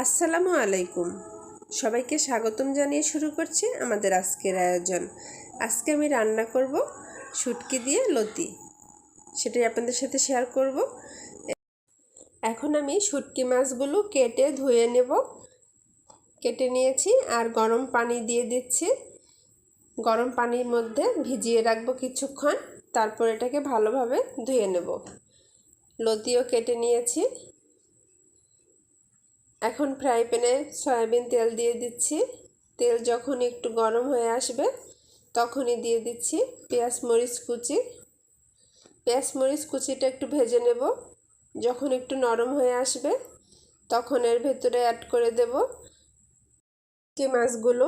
আসসালামু আলাইকুম। সবাইকে স্বাগতম জানিয়ে শুরু করছি আমাদের আজকের আয়োজন। আজকে আমি রান্না করব শুটকি দিয়ে লতি। সেটাই আপনাদের সাথে শেয়ার করব। এখন আমি শুটকি মাছগুলো কেটে ধুয়ে নেব। কেটে নিয়েছি আর গরম পানি দিয়ে দিচ্ছি। গরম পানির মধ্যে ভিজিয়ে রাখব কিছুক্ষণ। তারপর এটাকে ভালোভাবে ধুয়ে নেব। লতিও কেটে নিয়েছি। এখন ফ্রাই প্যানে সয়াবিন তেল দিয়ে দিচ্ছি। তেল যখন একটু গরম হয়ে আসবে, তখনই দিয়ে দিচ্ছি পেঁয়াজ মরিচ কুচি। পেঁয়াজ মরিচ কুচিটা একটু ভেজে নেব। যখন একটু নরম হয়ে আসবে, তখন এর ভেতরে অ্যাড করে দেব শুটকি মাছগুলো।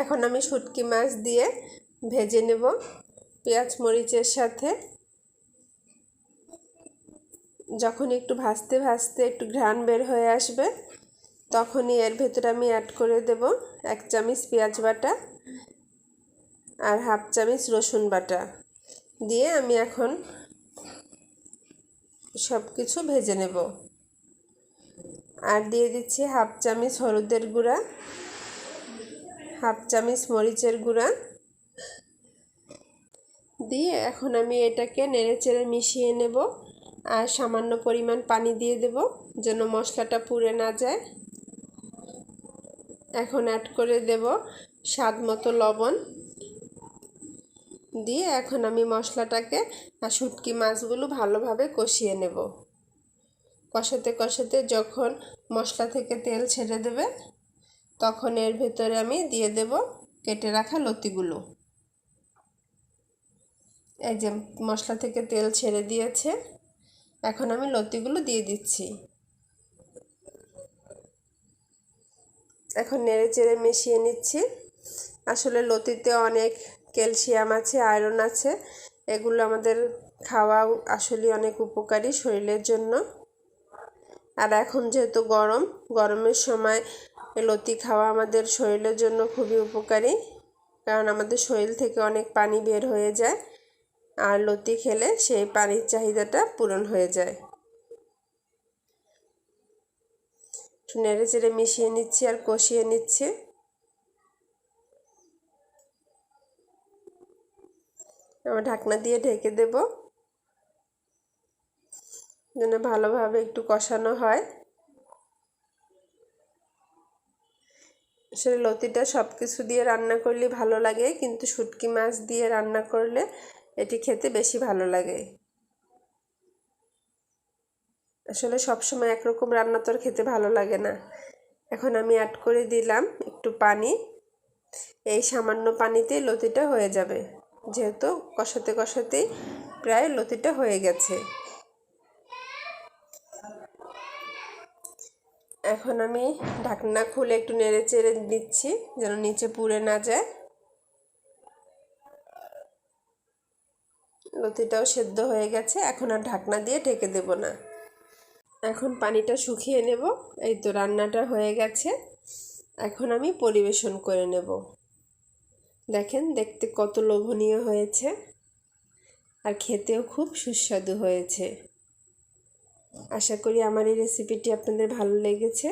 এখন আমি শুটকি মাছ দিয়ে ভেজে নেব পেঁয়াজ মরিচের সাথে। যখন একটু ভাজতে ভাজতে একটু ঘ্রাণ বের হয়ে আসবে, তখনই এর ভেতরে আমি অ্যাড করে দেব এক চামচ পেঁয়াজ বাটা আর হাফ চামচ রসুন বাটা। দিয়ে আমি এখন সব কিছু ভেজে নেব। আর দিয়ে দিচ্ছি হাফ চামচ হলুদের গুঁড়া, হাফ চামচ মরিচের গুঁড়া। দিয়ে এখন আমি এটাকে নেড়ে চেড়ে মিশিয়ে নেব। আর সামান্য পরিমাণ পানি দিয়ে দেব যেন মশলাটা পুড়ে না যায়। এখন অ্যাড করে দেব স্বাদ মতো লবণ। দিয়ে এখন আমি মশলাটাকে আর শুটকি মাছগুলো ভালোভাবে কষিয়ে নেব। কষাতে কষাতে যখন মশলা থেকে তেল ছেড়ে দেবে, তখন এর ভেতরে আমি দিয়ে দেব কেটে রাখা লতিগুলো। এই যে মশলা থেকে তেল ছেড়ে দিয়েছে এখন আমি লতিগুলো দিয়ে দিচ্ছি। এখন নেড়ে চেড়ে মিশিয়ে নিচ্ছি। আসলে লতিতে অনেক ক্যালসিয়াম আছে, আয়রন আছে। এগুলো আমাদের খাওয়া আসলে অনেক উপকারী শরীরের জন্য। আর এখন যেহেতু গরম, গরমের সময় লতি খাওয়া আমাদের শরীরের জন্য খুবই উপকারী। কারণ আমাদের শরীর থেকে অনেক পানি বের হয়ে যায়। আর লতি খেলে সেই পানির চাহিদাটা পূরণ হয়ে যায়। নেড়ে চেড়ে মিশিয়ে নিচ্ছি আর কষিয়ে নিচ্ছি। আমার ঢাকনা দিয়ে ঢেকে দেব। যেন ভালোভাবে একটু কষানো হয়। আসলে লতিটা সব কিছু দিয়ে রান্না করলে ভালো লাগে, কিন্তু শুটকি মাছ দিয়ে রান্না করলে এটি খেতে বেশি ভালো লাগে। আসলে সবসময় একরকম রান্না তো খেতে ভালো লাগে না। এখন আমি অ্যাড করে দিলাম একটু পানি। এই সামান্য পানিতে লতিটা হয়ে যাবে। যেহেতু কষাতে কষাতেই প্রায় লতিটা হয়ে গেছে। এখন আমি ঢাকনা খুলে একটু নেড়ে চেড়ে দিচ্ছি যেন নিচে পুড়ে না যায়। লতিটাও সেদ্ধ হয়ে গেছে, এখন আর ঢাকনা দিয়ে ঢেকে দেব না। এখন পানিটা শুকিয়ে নেব, এই তো রান্নাটা হয়ে গেছে। এখন আমি পরিবেশন করে নেব। দেখেন, দেখতে কত লোভনীয় হয়েছে। আর খেতেও খুব সুস্বাদু হয়েছে। আশা করি আমার এই রেসিপিটি আপনাদের ভালো লেগেছে।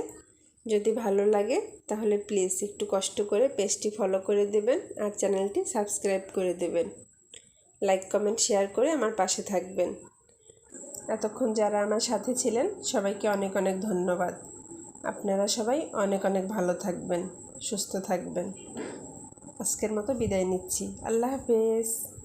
যদি ভালো লাগে, তাহলে প্লিজ একটু কষ্ট করে পেজটি ফলো করে দেবেন আর চ্যানেলটি সাবস্ক্রাইব করে দেবেন। লাইক, কমেন্ট, শেয়ার করে আমার পাশে থাকবেন। এতক্ষণ যারা আমার সাথে ছিলেন, সবাইকে অনেক অনেক ধন্যবাদ। আপনারা সবাই অনেক অনেক ভালো থাকবেন, সুস্থ থাকবেন। আজকের মতো বিদায় নিচ্ছি। আল্লাহ হাফেজ।